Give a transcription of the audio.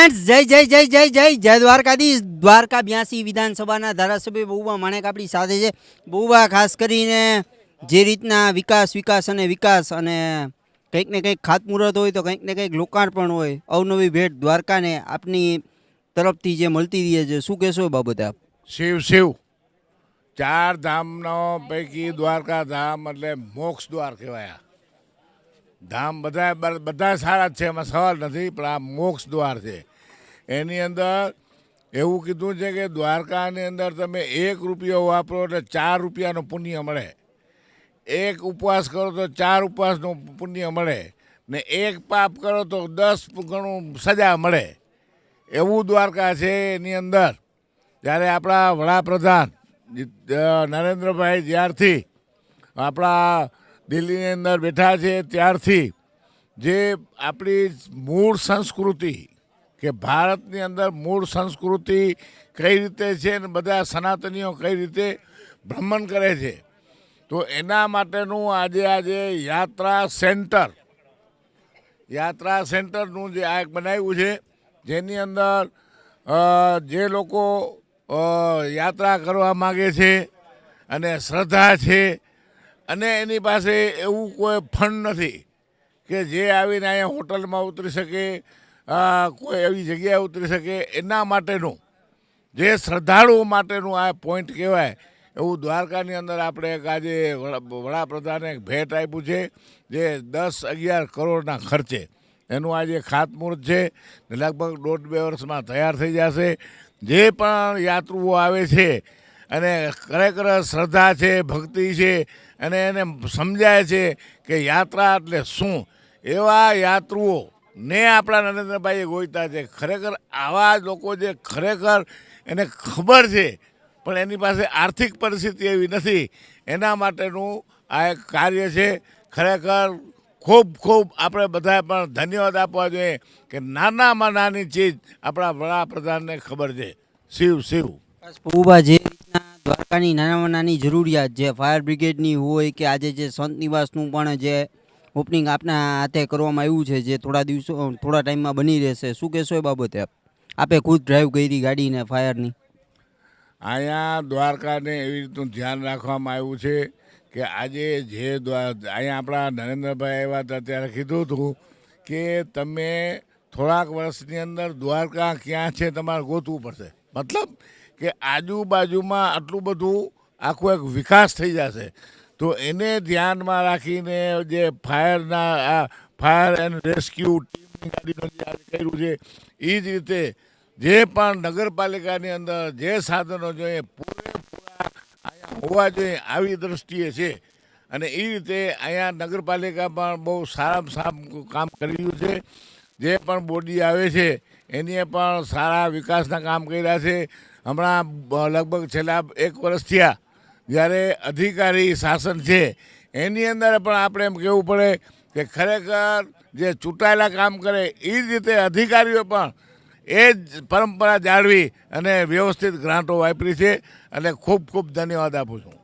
Friends જય જય જય જય જય જય દ્વારકાધીશ. દ્વારકા બ્યાસી વિધાનસભાના ધારાસભ્ય બહુબા માણેક આપણી સાથે છે. બહુબા ખાસ કરીને જે રીતના વિકાસ વિકાસ અને વિકાસ અને કંઈક ને કંઈક ખાતમુહૂર્ત હોય તો કંઈક ને કંઈક લોકાર્પણ હોય, અવનવી ભેટ દ્વારકાને આપની તરફથી જે મળતી રહે છે. શું કહેશો બાબતે આપ? શિવ શિવ. ચાર ધામનો પૈકી દ્વારકા ધામ એટલે મોક્ષ દ્વાર કહેવાય. ધામ બધા બધા સારા જ છે, એમાં સવાલ નથી, પણ આ મોક્ષ દ્વાર છે. એની અંદર એવું કીધું છે કે દ્વારકાની અંદર તમે એક રૂપિયો વાપરો એટલે ચાર રૂપિયાનું પુણ્ય મળે. એક ઉપવાસ કરો તો ચાર ઉપવાસનું પુણ્ય મળે ને એક પાપ કરો તો દસ ગણું સજા મળે. એવું દ્વારકા છે એની અંદર. જ્યારે આપણા વડાપ્રધાન નરેન્દ્રભાઈ જ્યારથી આપણા દિલ્હીની અંદર બેઠા છે ત્યારથી જે આપણી મૂળ સંસ્કૃતિ કે ભારતની અંદર મૂળ સંસ્કૃતિ કઈ રીતે છે ને બધા સનાતનીઓ કઈ રીતે ભ્રમણ કરે છે? તો એના માટેનું આજે આજે યાત્રા સેન્ટર, યાત્રા સેન્ટરનું જે આ બનાવ્યું છે, જેની અંદર જે લોકો યાત્રા કરવા માગે છે અને શ્રદ્ધા છે અને એની પાસે એવું કોઈ ફંડ નથી કે જે આવીને અહીંયા હોટલમાં ઉતરી શકે કોઈ એવી જગ્યાએ ઉતરી શકે એના માટેનું, જે શ્રદ્ધાળુઓ માટેનું આ પોઈન્ટ કહેવાય, એવું દ્વારકાની અંદર આપણે એક આજે વડાપ્રધાને ભેટ આપ્યું છે, જે દસ અગિયાર કરોડના ખર્ચે. એનું આજે ખાતમુહૂર્ત છે લગભગ દોઢ બે વર્ષમાં તૈયાર થઈ જશે. જે પણ યાત્રુઓ આવે છે, અને ખરેખર શ્રદ્ધા છે, ભક્તિ છે, અને એને સમજાય છે કે યાત્રા એટલે શું? એવા યાત્રુઓ ને આપણા નરેન્દ્રભાઈએ ગોઈતા છે. ખરેખર આવા લોકો જે ખરેખર એને ખબર છે, પણ એની પાસે આર્થિક પરિસ્થિતિ એવી નથી. એના માટેનું આ એક કાર્ય છે. ખરેખર ખૂબ ખૂબ આપણે બધાએ પણ ધન્યવાદ આપવા જોઈએ કે નાનામાં નાની ચીજ આપણા વડાપ્રધાનને ખબર છે. શિવ શિવ. બહુબા જે રીતના દ્વારકાની નાનામાં નાની જરૂરિયાત જે ફાયર બ્રિગેડની હોય કે આજે જે સંત નિવાસનું પણ જે ઓપનિંગ આપના હાથે કરવામાં આવ્યું છે, જે થોડા દિવસો, થોડા ટાઈમમાં બની રહેશે. શું કહેશો એ બાબતે આપ? આપે ખુદ ડ્રાઈવ કરી ગાડીને ફાયરની અહીંયા દ્વારકાને એવી રીતનું ધ્યાન રાખવામાં આવ્યું છે કે આજે જે અહીંયા આપણા નરેન્દ્રભાઈ આવ્યા હતા ત્યારે કીધું હતું કે તમે થોડાક વર્ષની અંદર દ્વારકા ક્યાં છે તમારે ગોતવું પડશે. મતલબ કે આજુબાજુમાં આટલું બધું આખું એક વિકાસ થઈ જશે. તો એને ધ્યાનમાં રાખીને જે ફાયરના, આ ફાયર એન્ડ રેસ્ક્યુ ટીમની કર્યું છે એ જ રીતે જે પણ નગરપાલિકાની અંદર જે સાધનો જોઈએ, પૂરેપૂરા અહીંયા હોવા જોઈએ આવી દ્રષ્ટિએ છે. અને એ રીતે અહીંયા નગરપાલિકા પણ બહુ સારામાં સારું કામ કરી રહ્યું છે. જે પણ બોડી આવે છે એની પણ સારા વિકાસના કામ કર્યા છે. હમણાં લગભગ છેલ્લા એક વર્ષ થયા જ્યારે અધિકારી શાસન છે, એની અંદર પણ આપણે એમ કહેવું પડે કે ખરેખર જે ચૂંટાયેલા કામ કરે એ જ રીતે અધિકારીઓ પણ એ જ પરંપરા જાળવી અને વ્યવસ્થિત ગ્રાન્ટો વાપરી છે. અને ખૂબ ખૂબ ધન્યવાદ આપું છું.